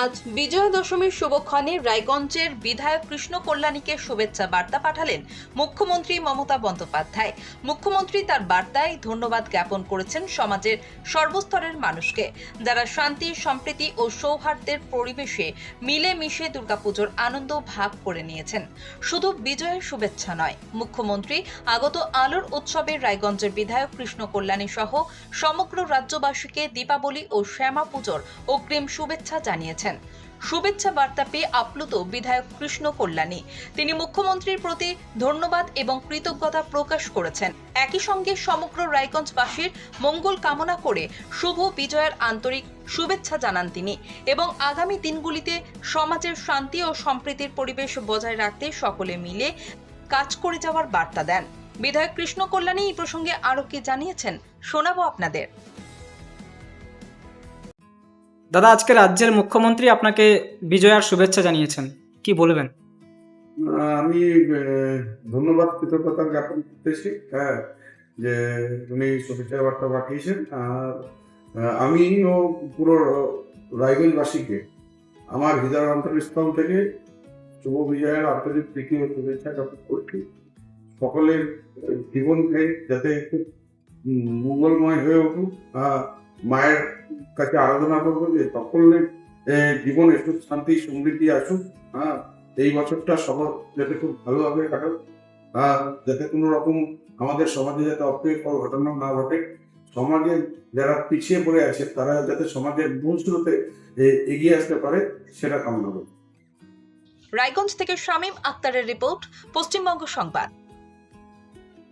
আজ বিজয়া দশমীর শুভক্ষণে রায়গঞ্জের বিধায়ক কৃষ্ণ কল্যাণীকে শুভেচ্ছা বার্তা পাঠালেন মুখ্যমন্ত্রী মমতা বন্দ্যোপাধ্যায়। মুখ্যমন্ত্রী তার বার্তায় ধন্যবাদ জ্ঞাপন করেছেন সমাজের সর্বস্তরের মানুষকে। যারা শান্তি, সম্প্রীতি ও সৌহার্দ্যের পরিবেশে মিলেমিশে দুর্গাপুজোর আনন্দ ভাগ করে নিয়েছেন। শুধু বিজয়ের শুভেচ্ছা নয়, মুখ্যমন্ত্রী আগত আলোর উৎসবের রায়গঞ্জের বিধায়ক কৃষ্ণ কল্যাণী সহ সমগ্র রাজ্যবাসীকে দীপাবলি ও শ্যামা পুজোর অগ্রিম শুভেচ্ছা জানিয়েছেন। শুভেচ্ছা বার্তা পেয়ে আপ্লুত বিধায়ক কৃষ্ণ কল্যাণী। তিনি মুখ্যমন্ত্রীর প্রতি ধন্যবাদ এবং কৃতজ্ঞতা প্রকাশ করেছেন। একই সঙ্গে সমগ্র রায়গঞ্জবাসীর মঙ্গল কামনা করে শুভ বিজয়ের আন্তরিক শুভেচ্ছা জানান তিনি এবং আগামী দিনগুলিতে সমাজের শান্তি ও সম্প্রীতির পরিবেশ বজায় রাখতে সকলে মিলে কাজ করে যাওয়ার বার্তা দেন। বিধায়ক কৃষ্ণ কল্যাণী এই প্রসঙ্গে আরও কি জানিয়েছেন, শোনাবো আপনাদের। দাদা, আজকে রাজ্যের মুখ্যমন্ত্রী আপনাকে বিজয়ার শুভেচ্ছা জানিয়েছেন। কি বলবেন? আমি ধন্যবাদ, কৃতজ্ঞতা জ্ঞাপন করতেছি। হ্যাঁ যে উনি শুভেচ্ছা বার্তা পাঠিয়েছেন। আর আমি ও পুরো রায়গঞ্জবাসীকে, আমার হৃদয় অন্তরস্থল থেকে শুভ বিজয়ের আন্তরিক প্রীতি ও শুভেচ্ছা জ্ঞাপন করছি। সকলের জীবনকে যাতে মঙ্গলময় হয়ে উঠুক। মায়ের কাছে আরাধনা করব যে সকলের জীবনে সুখ, শান্তি, সমৃদ্ধি আসুক। হ্যাঁ এই বছরটা সবার যাতে খুব ভালোভাবে কাটুক। হ্যাঁ যাতে কোনো রকম আমাদের সমাজে যাতে অপ্রিয়কর ঘটনা না ঘটে, সমাজে যারা পিছিয়ে পড়ে আছে, তারা যাতে সমাজের মূল স্রোতে এগিয়ে আসতে পারে, সেটা কামনা করি। রায়গঞ্জ থেকে শামীম আক্তারের রিপোর্ট, পশ্চিমবঙ্গ সংবাদ।